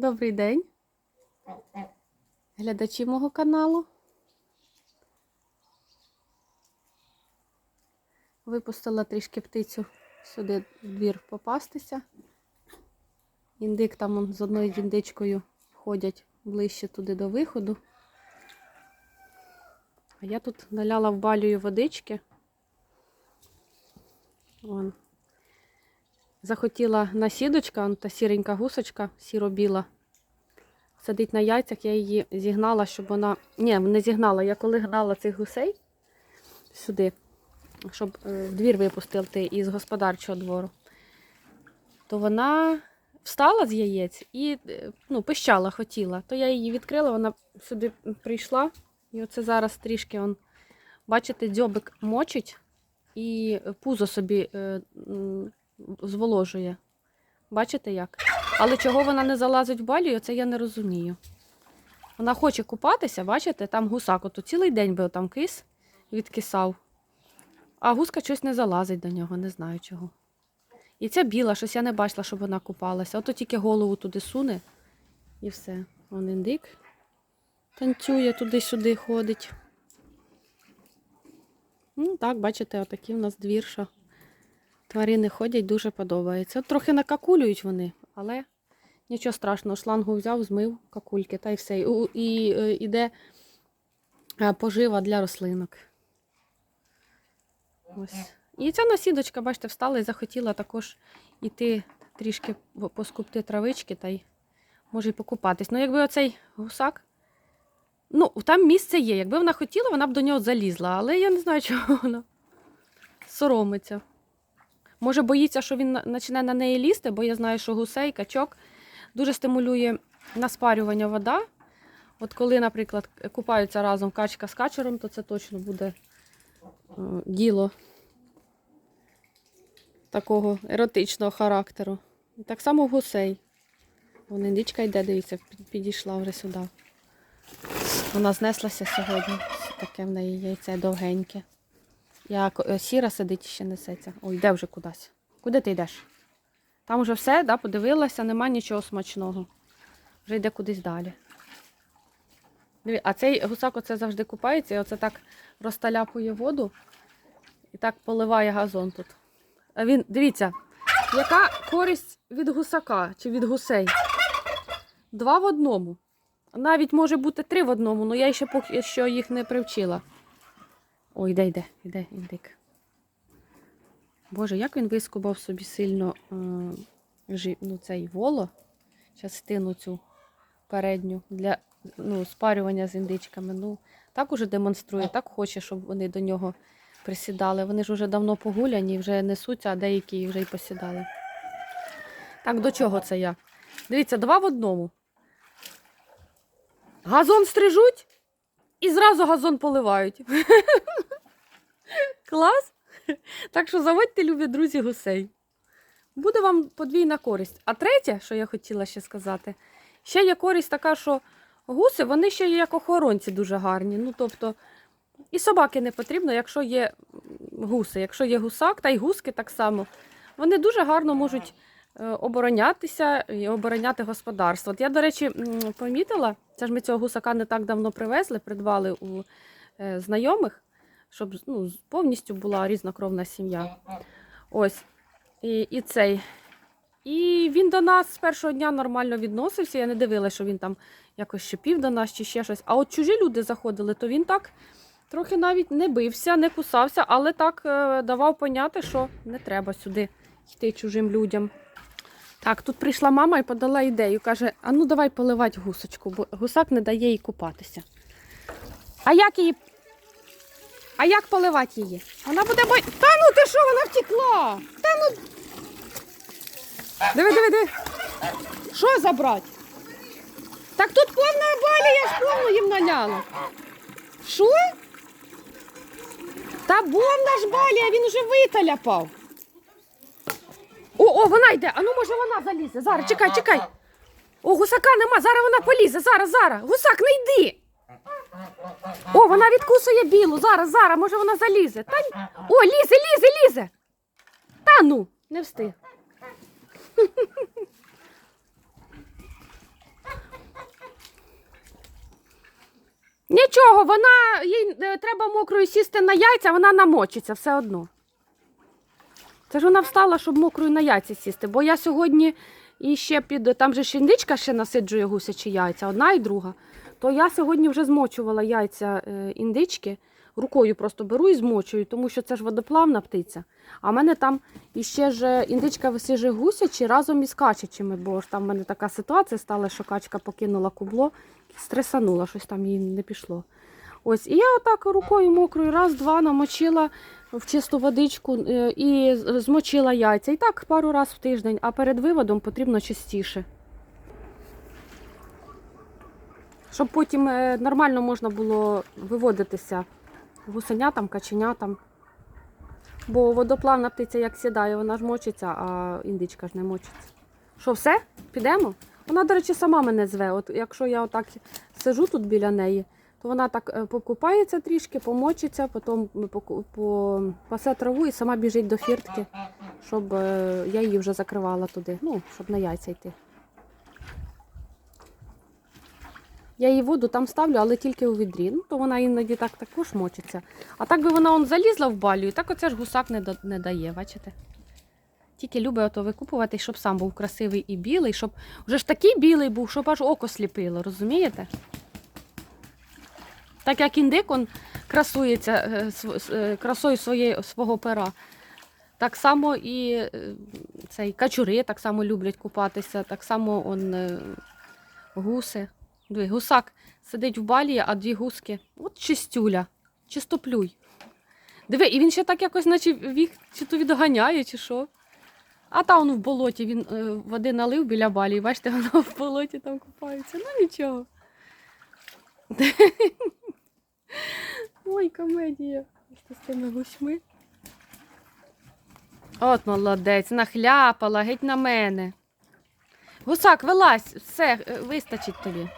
Добрий день. Глядачі мого каналу. Випустила трішки птицю сюди в двір попастися. Індик там з одною індичкою ходять ближче туди до виходу. А я тут наляла в балію водички. Вон. Захотіла насідочка, та сіренька гусочка, сіро-біла. Сидить на яйцях, я її зігнала, щоб вона. Ні, не зігнала. Я коли гнала цих гусей сюди, щоб е, в двір випустити із господарчого двору, то вона встала з яєць і е, ну, пищала, хотіла. То я її відкрила, вона сюди прийшла. І оце зараз трішки, он, бачите, дзьобик мочить і пузо собі е, зволожує. Бачите як? Але чого вона не залазить в балію, це я не розумію. Вона хоче купатися, бачите, там гусак ото цілий день би там кис, відкисав. А гуска щось не залазить до нього, не знаю чого. І ця біла, щось я не бачила, щоб вона купалася. Ото тільки голову туди суне і все. Вон індик танцює, туди-сюди ходить. Ну, так, бачите, отакий в нас двір, що тварини ходять, дуже подобається. Трохи накакулюють вони, але нічого страшного. Шлангу взяв, змив какульки та й все. І, у- і е, іде е, пожива для рослинок. Ось. І ця насідочка, бачите, встала і захотіла також іти трішки поскупти травички та й може й покупатись. Ну, якби оцей гусак. Ну, там місце є. Якби вона хотіла, вона б до нього залізла, але я не знаю, чого вона соромиться. Може, боїться, що він почне на неї лізти, бо я знаю, що гусей, качок дуже стимулює на спарювання вода. От коли, наприклад, купаються разом качка з качером, то це точно буде е, діло такого еротичного характеру. Так само гусей. Вон індичка йде, дивіться, підійшла вже сюди. Вона знеслася сьогодні. Таке в неї яйце довгеньке. Я ко- е, сіра сидить ще несеться. Ой, йде вже кудись. Куди ти йдеш? Там вже все, да, подивилася, нема нічого смачного. Вже йде кудись далі. Диві, а цей гусак оце завжди купається і оце так розталяпує воду і так поливає газон тут. А він, дивіться, яка користь від гусака чи від гусей? Два в одному. Навіть може бути три в одному, але я ще поки що їх не привчила. Ой, йде, йде, йде індик. Боже, як він вискубав собі сильно е, ну, цей воло, частину цю передню для ну, спарювання з індичками. Ну, так уже демонструє, так хоче, щоб вони до нього присідали. Вони ж вже давно погуляні, вже несуться, а деякі вже й посідали. Так, до чого це я? Дивіться, два в одному. Газон стрижуть і зразу газон поливають. Клас! Так що заводьте, любі друзі, гусей. Буде вам подвійна користь. А третє, що я хотіла ще сказати, ще є користь така, що гуси, вони ще є як охоронці дуже гарні. Ну, тобто, і собаки не потрібно, якщо є гуси. Якщо є гусак, та й гуски так само, вони дуже гарно можуть оборонятися і обороняти господарство. От я, до речі, помітила, це ж ми цього гусака не так давно привезли, придбали у е, знайомих, щоб ну, повністю була різнокровна сім'я. Ось. І, і цей. І він до нас з першого дня нормально відносився. Я не дивилася, що він там якось щепів до нас чи ще щось. А от чужі люди заходили, то він так трохи навіть не бився, не кусався, але так е, давав поняти, що не треба сюди йти чужим людям. Так, тут прийшла мама і подала ідею. Каже: а ну давай поливати гусочку, бо гусак не дає їй купатися. А як її. А як поливати її? Вона буде бой. Та ну ти що, вона втекла? Та ну. Диви, диви, диви. Що забрати? Так тут повна балія, я ж повну їм наляла. Що? Та повна ж балія, він уже виталяпав. О, о, вона йде. А ну може вона залізе. Зараз, чекай, чекай. О, гусака нема, зараз вона полізе. Зараз, зараз. Гусак, не йди. О, вона відкусує білу. Зараз, зараз, може вона залізе. Та... О, лізе, лізе, лізе. Та ну, не встиг. Нічого, вона їй е, треба мокрою сісти на яйця, вона намочиться все одно. Це ж вона встала, щоб мокрою на яйця сісти. Бо я сьогодні і ще під там же індичка ще насиджує гусячі яйця, одна і друга. То я сьогодні вже змочувала яйця е, індички, рукою просто беру і змочую, тому що це ж водоплавна птиця. А в мене там іще ж індичка висіже гусячі разом із качачими, бо ж там в мене така ситуація стала, що качка покинула кубло, стресанула, щось там їй не пішло. Ось, і я отак рукою мокрою раз-два намочила в чисту водичку е, і змочила яйця. І так пару разів в тиждень, а перед виводом потрібно частіше. Щоб потім е, нормально можна було виводитися гусенятам, каченятам. Бо водоплавна птиця як сідає, вона ж мочиться, а індичка ж не мочиться. Що, все? Підемо? Вона, до речі, сама мене зве. От якщо я отак сижу тут біля неї, то вона так е, покупається трішки, помочиться, потім пасе траву і сама біжить до фіртки, щоб е, я її вже закривала туди, ну, щоб на яйця йти. Я її воду там ставлю, але тільки у відрі. Ну, то вона іноді так також мочиться. А так би вона он залізла в балю, і так оце ж гусак не, да- не дає, бачите? Тільки любить ото викупувати, щоб сам був красивий і білий, щоб вже ж такий білий був, щоб аж око сліпило, розумієте? Так як індик он красується е, е, красою своєї, свого пера. Так само і е, цей, качури так само люблять купатися, так само он, гуси. Диви, гусак сидить в балі, а дві гуски. От чистюля, чистоплюй. Диви, і він ще так якось, наче їх чи то відганяє, чи що. А та он в болоті, він води налив біля балі, бачите, вона в болоті там купається. Ну нічого. Ой, комедія. Що з тими гусьми. От молодець, нахляпала, геть на мене. Гусак, вилазь, все, е, вистачить тобі.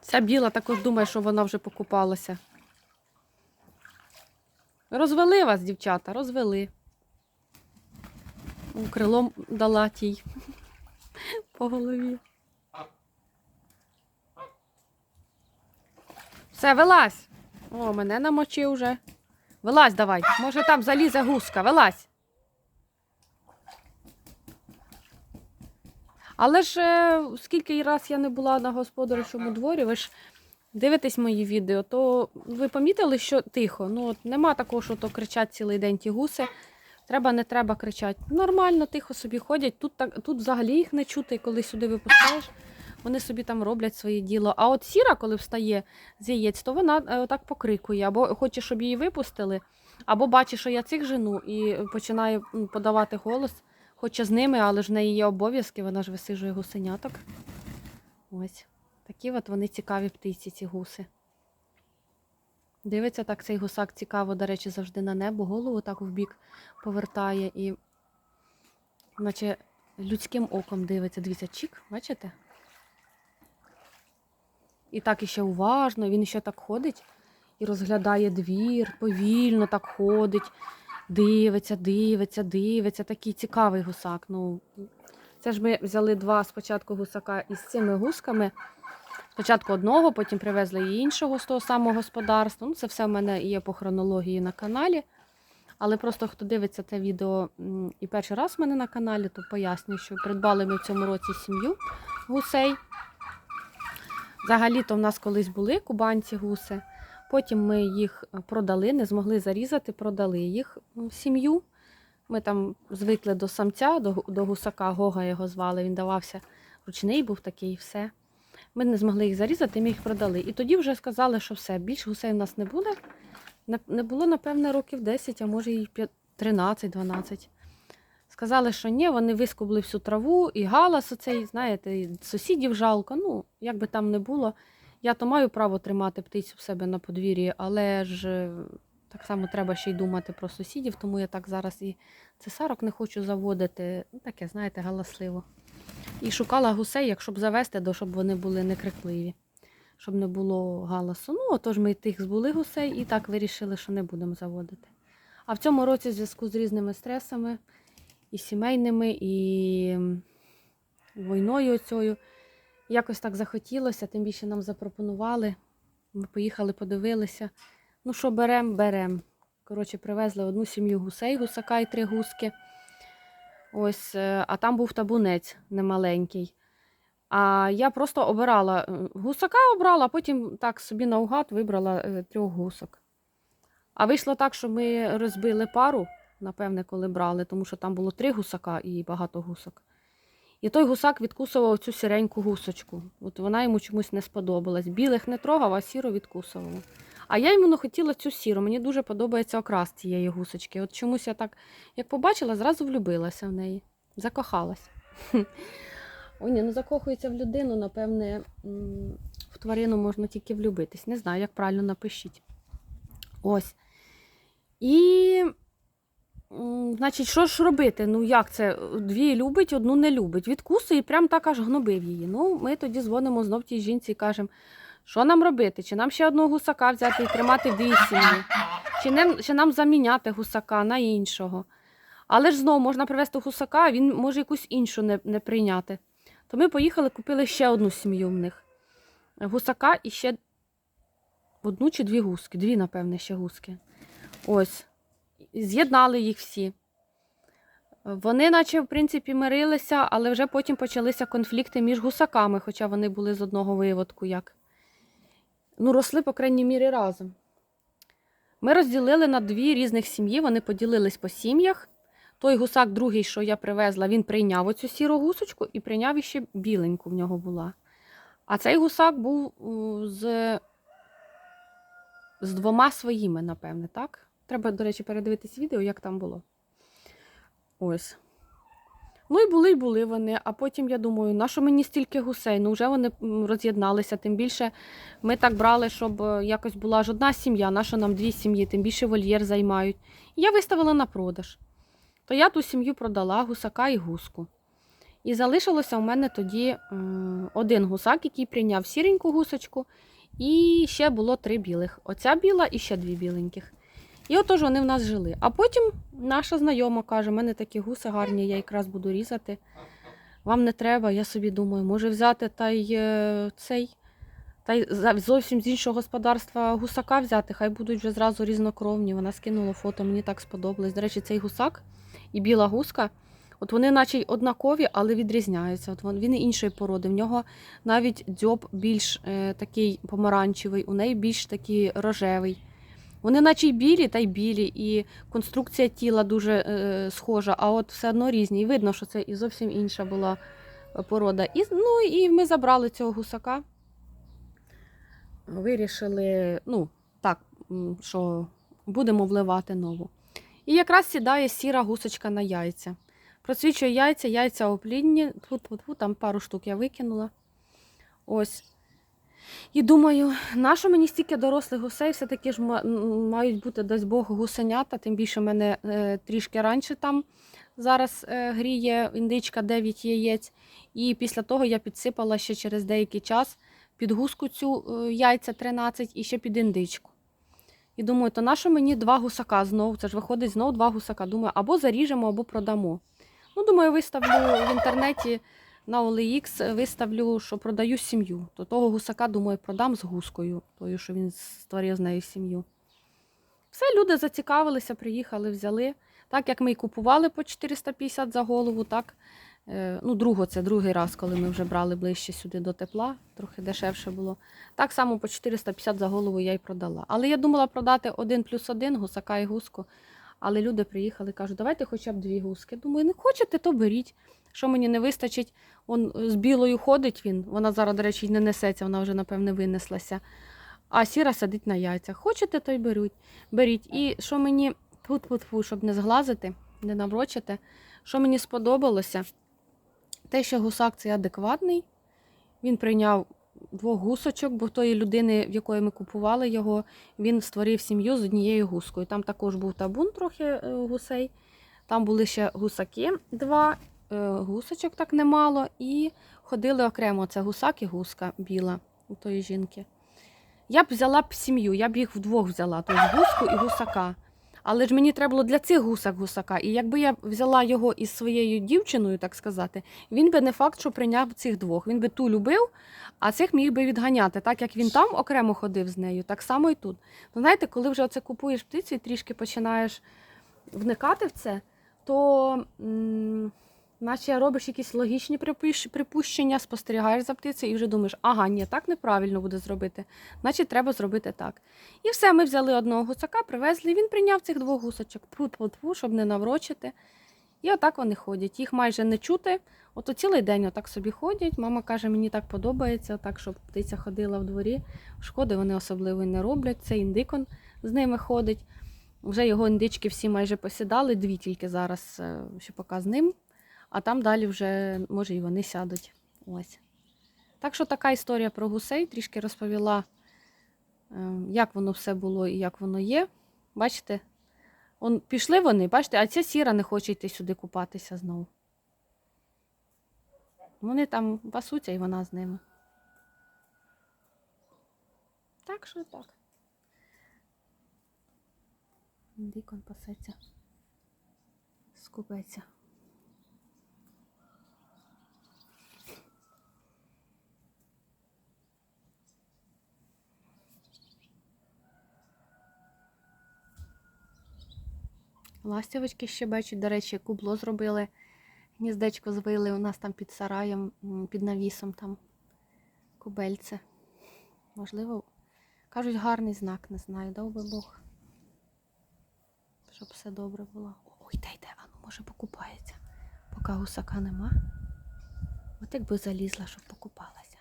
Ця біла також думає, що вона вже покупалася. Розвели вас, дівчата, розвели. Крилом дала тій по голові. Все, вилазь. О, мене намочив вже. Вилазь давай. Може там залізе гуска, вилазь. Але ж е, скільки раз я не була на господарчому дворі, ви ж дивитесь мої відео, то ви помітили, що тихо. Ну, от нема такого, що то кричать цілий день ті гуси. Треба, не треба кричати. Нормально, тихо собі ходять. Тут, так, тут взагалі їх не чути, коли сюди випускаєш. Вони собі там роблять своє діло. А от сіра, коли встає з яєць, то вона е, отак покрикує, або хоче, щоб її випустили, або бачить, що я цих жену, і починає подавати голос. Хоче з ними, але ж в неї є обов'язки, вона ж висижує гусеняток. Ось. Такі от вони цікаві птиці, ці гуси. Дивиться так цей гусак цікаво, до речі, завжди на небо, голову так в бік повертає і наче людським оком дивиться. Дивіться, чік, бачите? І так іще уважно, він ще так ходить і розглядає двір, повільно так ходить, дивиться, дивиться, дивиться. Такий цікавий гусак. Ну, це ж ми взяли два спочатку гусака із цими гусками. Спочатку одного, потім привезли і іншого з того самого господарства. Ну, це все в мене є по хронології на каналі. Але просто хто дивиться це відео і перший раз в мене на каналі, то пояснюю, що придбали ми в цьому році сім'ю гусей. Взагалі-то в нас колись були кубанці гуси. Потім ми їх е, продали, не змогли зарізати, продали їх в сім'ю. Ми там звикли до самця, до, до гусака, Гога його звали. Він давався ручний, був такий, все. Ми не змогли їх зарізати, ми їх продали. І тоді вже сказали, що все, більш гусей в нас не буде. Не- було, напевне, років 10, а може і 13-12. Сказали, що ні, вони вискубли всю траву і галас оцей, знаєте, і сусідів жалко. Ну, як би там не було. Я то маю право тримати птицю в себе на подвір'ї, але ж е, так само треба ще й думати про сусідів, тому я так зараз і цесарок не хочу заводити. Ну, таке, знаєте, галасливо. І шукала гусей, якщо б завести, то щоб вони були не крикливі, щоб не було галасу. Ну, отож ми тих збули гусей і так вирішили, що не будемо заводити. А в цьому році, в зв'язку з різними стресами, і сімейними, і війною оцею. Якось так захотілося, тим більше нам запропонували. Ми поїхали, подивилися. Ну, що берем, берем. Коротше, привезли одну сім'ю гусей, гусака і три гуски. Ось, е, а там був табунець немаленький. А я просто обирала е, гусака обрала, а потім так собі наугад вибрала е, трьох гусок. А вийшло так, що ми розбили пару, напевне, коли брали, тому що там було три гусака і багато гусок. І той гусак відкусував цю сіреньку гусочку. От вона йому чомусь не сподобалась. Білих не трогав, а сіру відкусувала. А я йому хотіла цю сіру. Мені дуже подобається окрас цієї гусочки. От чомусь я так, як побачила, зразу влюбилася в неї. Закохалась. О, ні, ну закохується в людину, напевне, в тварину можна тільки влюбитись. Не знаю, як правильно напишіть. Ось. І, значить, що ж робити? Ну, як це? Дві любить, одну не любить. Відкусує і прям так аж гнобив її. Ну, ми тоді дзвонимо знов тій жінці і кажемо, що нам робити? Чи нам ще одного гусака взяти і тримати дві сім'ї? Чи, не, чи нам заміняти гусака на іншого? Але ж знову можна привезти гусака, а він може якусь іншу не, не прийняти. То ми поїхали, купили ще одну сім'ю в них. Гусака і ще одну чи дві гуски. Дві, напевне, ще гуски. Ось. З'єднали їх всі. Вони, наче, в принципі, мирилися, але вже потім почалися конфлікти між гусаками, хоча вони були з одного виводку як. Ну, росли, по крайній мірі, разом. Ми розділили на дві різних сім'ї, вони поділились по сім'ях. Той гусак, другий, що я привезла, він прийняв оцю сіру гусочку і прийняв іще біленьку в нього була. А цей гусак був з, з двома своїми, напевне, так? Треба, до речі, передивитись відео, як там було. Ось. Ну і були, й були вони. А потім я думаю, на що мені стільки гусей? Ну вже вони роз'єдналися. Тим більше ми так брали, щоб е, якось була ж одна сім'я, на що нам дві сім'ї, тим більше вольєр займають. І я виставила на продаж. То я ту сім'ю продала гусака і гуску. І залишилося у мене тоді е, один гусак, який прийняв сіреньку гусочку, і ще було три білих. Оця біла і ще дві біленьких. І отож вони в нас жили. А потім наша знайома каже: у мене такі гуси гарні, я якраз буду різати. Вам не треба, я собі думаю, може взяти та й е, цей, та й зовсім з іншого господарства гусака взяти, хай будуть вже зразу різнокровні. Вона скинула фото, мені так сподобалось. До речі, цей гусак і біла гуска, от вони наче й однакові, але відрізняються. От він іншої породи. В нього навіть дзьоб більш е, такий помаранчевий, у неї більш такий рожевий. Вони наче й білі, та й білі, і конструкція тіла дуже е, схожа, а от все одно різні. І видно, що це і зовсім інша була е, порода. І, ну, і ми забрали цього гусака. Вирішили, ну, так, що будемо вливати нову. І якраз сідає сіра гусочка на яйця. Просвічує яйця, яйця оплідні. Тьфу-тьфу-тьфу, там пару штук я викинула. Ось. І думаю, нащо мені стільки дорослих гусей, все-таки ж мають бути, дасть Бог, гусенята, тим більше в мене е, трішки раніше там зараз е, гріє індичка 9 яєць. І після того я підсипала ще через деякий час під гуску цю е, яйця 13 і ще під індичку. І думаю, то нащо мені два гусака знову? Це ж виходить знову два гусака. Думаю, або заріжемо, або продамо. Ну, думаю, виставлю в інтернеті на OLX, виставлю, що продаю сім'ю. То того гусака, думаю, продам з гускою, тою, що він створив з нею сім'ю. Все, люди зацікавилися, приїхали, взяли. Так як ми й купували по 450 за голову, так. е, Ну, друго, це другий раз, коли ми вже брали ближче сюди до тепла, трохи дешевше було. Так само по 450 за голову я й продала. Але я думала продати один плюс один гусака і гуску. Але люди приїхали кажуть, давайте хоча б дві гуски. Думаю, не хочете, то беріть. Що мені не вистачить, он з білою ходить він. Вона зараз, до речі, не несеться, вона вже, напевне, винеслася. А сіра сидить на яйцях. Хочете, то й беруть. беріть. І що мені тут фу щоб не зглазити, не наврочити, що мені сподобалося, те, що гусак цей адекватний. Він прийняв двох гусочок, бо тої людини, в якої ми купували його, він створив сім'ю з однією гускою. Там також був табун трохи е, гусей. Там були ще гусаки два, е, гусочок так немало, і ходили окремо. Це гусак і гуска біла у тої жінки. Я б взяла б сім'ю, я б їх вдвох взяла, тобто гуску і гусака. Але ж мені треба було для цих гусак гусака. І якби я взяла його із своєю дівчиною, так сказати, він би не факт, що прийняв цих двох. Він би ту любив, а цих міг би відганяти. Так як він там окремо ходив з нею, так само і тут. Ну, знаєте, коли вже оце купуєш птицю і трішки починаєш вникати в це, то м, наче робиш якісь логічні припущення, спостерігаєш за птицею і вже думаєш, ага, ні, так неправильно буде зробити. Значить, треба зробити так. І все, ми взяли одного гусака, привезли, він прийняв цих двох гусочок, тьфу-тьфу-тьфу, щоб не наврочити. І отак вони ходять. Їх майже не чути. Ото цілий день отак собі ходять. Мама каже, мені так подобається, отак, щоб птиця ходила в дворі. Шкоди вони особливо не роблять. Це індикон з ними ходить. Вже його індички всі майже посідали, дві тільки зараз ще поки з ним, а там далі вже, може, і вони сядуть. Ось. Так що така історія про гусей трішки розповіла, е, як воно все було і як воно є. Бачите? Он, пішли вони, бачите, а ця сіра не хоче йти сюди купатися знову. Вони там пасуться і вона з ними. Так що так. Дикон пасеться. Скупеться. Ластівочки ще бачать, до речі, кубло зробили. Гніздечко звили у нас там під сараєм, під навісом там кубельце. Можливо, кажуть, гарний знак, не знаю, дав би Бог. Щоб все добре було. Ой, йде, йде, а ну може покупається. Поки гусака нема. От якби залізла, щоб покупалася.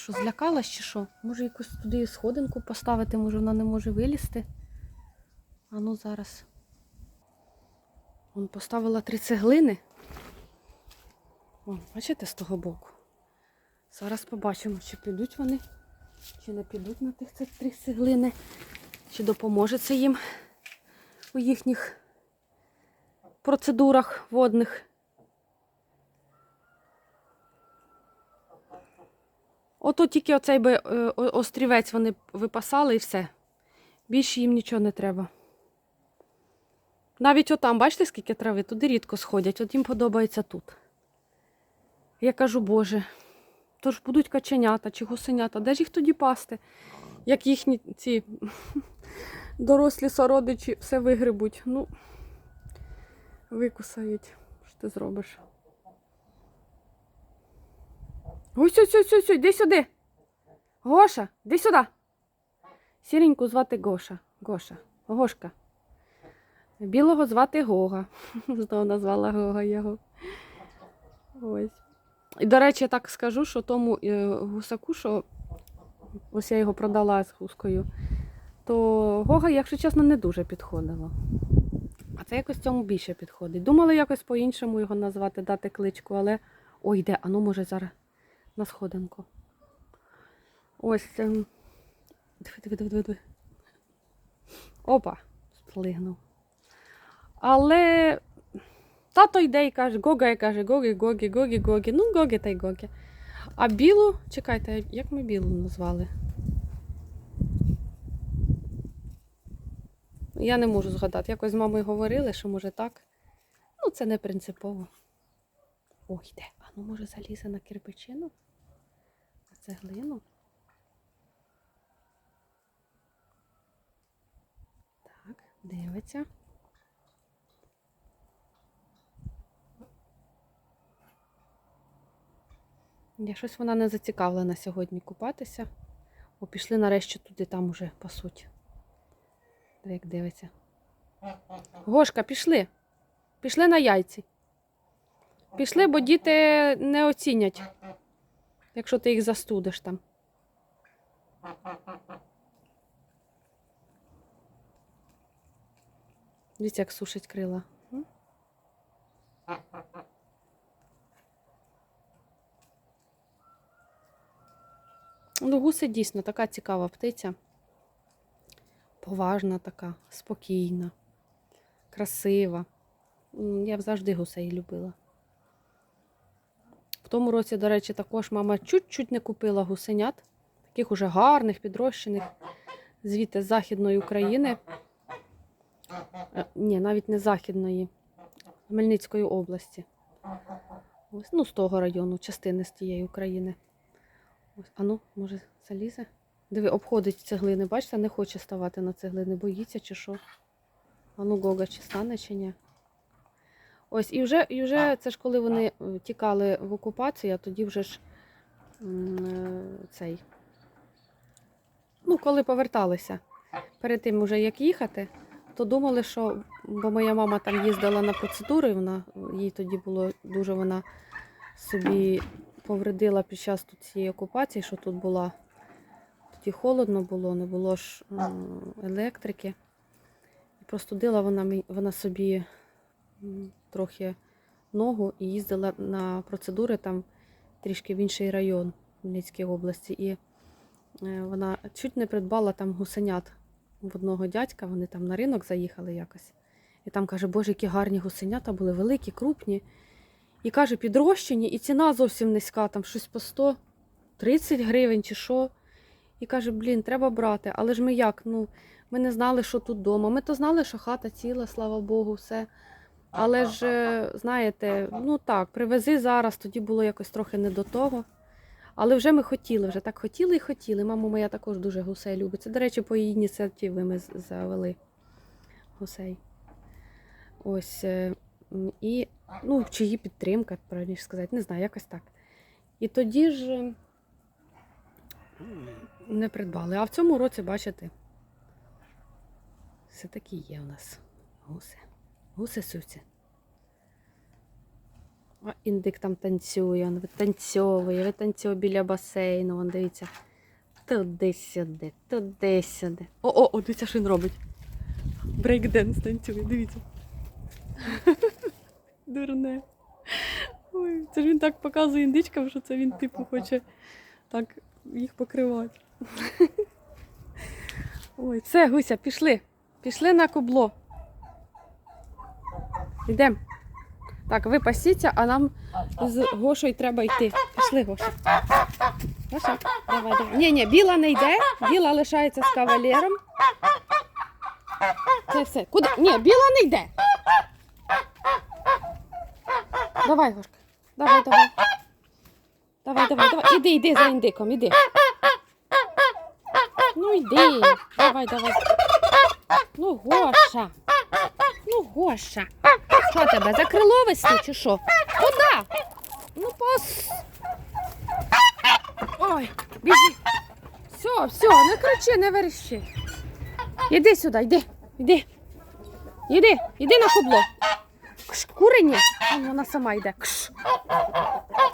Що, злякалась чи що? Може якусь туди сходинку поставити, може вона не може вилізти. А ну зараз. Вон поставила три цеглини. Вон, бачите, з того боку. Зараз побачимо, чи підуть вони, чи не підуть на тих три цеглини, чи допоможе це їм у їхніх процедурах водних. Ото тільки оцей би е, острівець вони випасали і все. Більше їм нічого не треба. Навіть отам, бачите, скільки трави, туди рідко сходять, от їм подобається тут. Я кажу, Боже, то ж будуть каченята чи гусенята, де ж їх тоді пасти? Як їхні ці дорослі сородичі все вигребуть. Ну, викусають. Що ти зробиш? Ось, ось, ось, ось, йди сюди. Гоша, йди сюди. Сіреньку звати Гоша. Гоша. Гошка. Білого звати Гога. Знову назвала Гога його. Ось. І, до речі, я так скажу, що тому е, гусаку, що ось я його продала з гускою, то Гога, якщо чесно, не дуже підходило. А це якось цьому більше підходить. Думала якось по-іншому його назвати, дати кличку, але. Ой, йде, а ну може зараз на сходинку. Ось. ем, Диви, диви, диви, диви. Опа, сплигнув. Але тато йде і каже, Гога і каже, Гогі, Гогі, Гогі, Гогі. Ну, Гогі та й Гогі. А білу, чекайте, як ми білу назвали? Я не можу згадати. Якось з мамою говорили, що може так. Ну, це не принципово. Ой, йде. Ну може залізе на кирпичину? На цеглину? Так, дивиться. Я щось вона не зацікавлена сьогодні купатися. О, пішли нарешті туди, там уже пасуть. Як дивиться. Гошка, пішли. Пішли на яйці. Пішли, бо діти не оцінять, якщо ти їх застудиш там. Дивіться, як сушить крила. Ну, гуси дійсно така цікава птиця. Поважна така, спокійна. красива. Я завжди гусей любила. Тому році, до речі, також мама чуть-чуть не купила гусенят, таких уже гарних, підрощених, звідти з Західної України. Е, Ні, навіть не Західної, Хмельницької області. Ось, ну, з того району, частини з тієї України. Ось, а ну, може, залізе? Диви, обходить цеглини, бачите, не хоче ставати на цеглини, боїться чи що. А ну, Гога, чи стане, чи ні. Ось, і вже, і вже це ж коли вони е, тікали в окупацію, а тоді вже ж е, цей. Ну, коли поверталися. Перед тим, уже як їхати, то думали, що бо моя мама там їздила на процедури, вона їй тоді було дуже вона собі повредила під час тут цієї окупації, що тут була. Тоді холодно було, не було ж електрики. І простудила вона, вона собі трохи ногу і їздила на процедури там трішки в інший район Хмельницької області. І е, вона чуть не придбала там гусенят в одного дядька. Вони там на ринок заїхали якось. І там каже, боже, які гарні гусенята були, великі, крупні. І каже, підрощені, і ціна зовсім низька, там щось по 130 гривень чи що. І каже, блін, треба брати. Але ж ми як? Ну, ми не знали, що тут вдома. Ми то знали, що хата ціла, слава Богу, все. Але ж, е, знаєте, ну так, привези зараз, тоді було якось трохи не до того. Але вже ми хотіли, вже так хотіли і хотіли. Мама моя також дуже гусей любить. Це, до речі, по її ініціативі ми завели гусей. Ось. е, І, ну, чи її підтримка, правильніше сказати, не знаю, якось так. І тоді ж е, не придбали. А в цьому році, бачите, все таки є у нас гуси. Гуси суці. А індик там танцює, він витанцьовує, витанцьовує біля басейну. Вон дивіться. Туди-сюди, туди-сюди. О-о, о, дивіться, що він робить. Брейкденс танцює, дивіться. Дурне. Ой, це ж він так показує індичкам, що це він, типу, хоче так їх покривати. Ой, все, Гуся, пішли. Пішли на кубло. Йдемо. Так, ви пасіться, а нам з Гошою треба йти. Пішли, Гоша. Гоша, давай, давай. Ні, ні, біла не йде, біла лишається з кавалером. Це все. Куди? Ні, біла не йде. Давай, Гошка. Давай, давай. Давай, давай, давай. Іди, іди за індиком, іди. Ну йди. Давай, давай. Ну, Гоша. Ну, Гоша. Що тебе, за крило вести чи що? Куди? Ну, пос. Ой, біжи. Все, все, не кричи, не верещи. Іди сюди, йди, йди. Іди, іди на кубло. Кш, кури ні. Вон вона сама йде. Кш.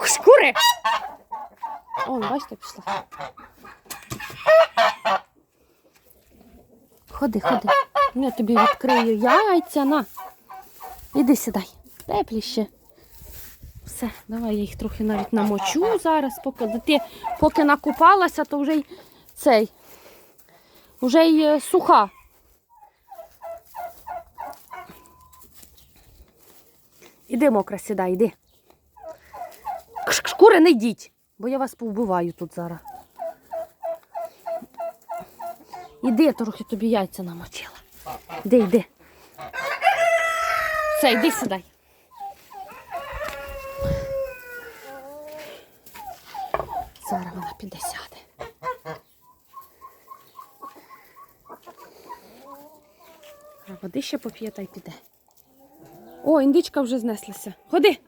Кш, кури. Он, бачите, пішла. Ходи, ходи. Я тобі відкрию яйця, на. Іди сідай. Теплі ще. Все, давай я їх трохи навіть намочу зараз, поки ти поки накупалася, то вже й цей. Вже й е, суха. Іди, мокра, сідай, іди. Шкури не йдіть, бо я вас повбиваю тут зараз. Іди, я трохи тобі яйця намочила. Іди, йди. Все, йди сідай. Зараз вона піде сяде. Води ще поп'є та й піде. О, індичка вже знеслася. Ходи.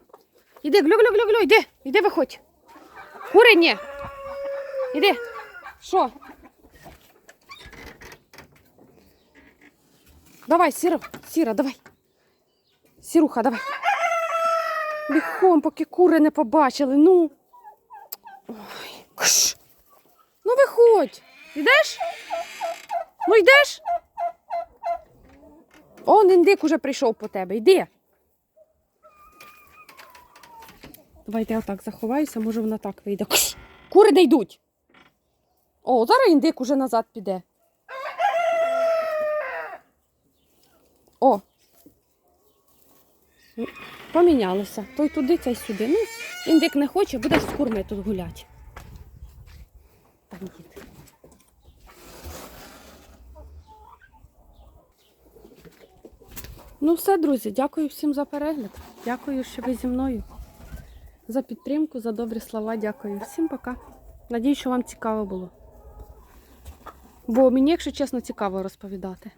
Іди, глю, глю, глю, глю, йди, іди, виходь. Кури, ні. Іди. Що? Давай, сіра, сіра, давай. Сіруха, давай. Бігом, поки кури не побачили. Ну. Ой, кш. Ну виходь. Йдеш? Ну йдеш? Он індик уже прийшов по тебе. Йди. Давайте я отак заховаюся, може вона так вийде. Кш. Кури не йдуть. О, зараз індик уже назад піде. О, Помінялися. Той туди, цей сюди. Ну, індик не хоче, будеш з курми тут гуляти. Дід. Ну все, друзі, дякую всім за перегляд. Дякую, що ви зі мною. За підтримку, за добрі слова. Дякую. Всім пока. Надію, що вам цікаво було. Бо мені, якщо чесно, цікаво розповідати.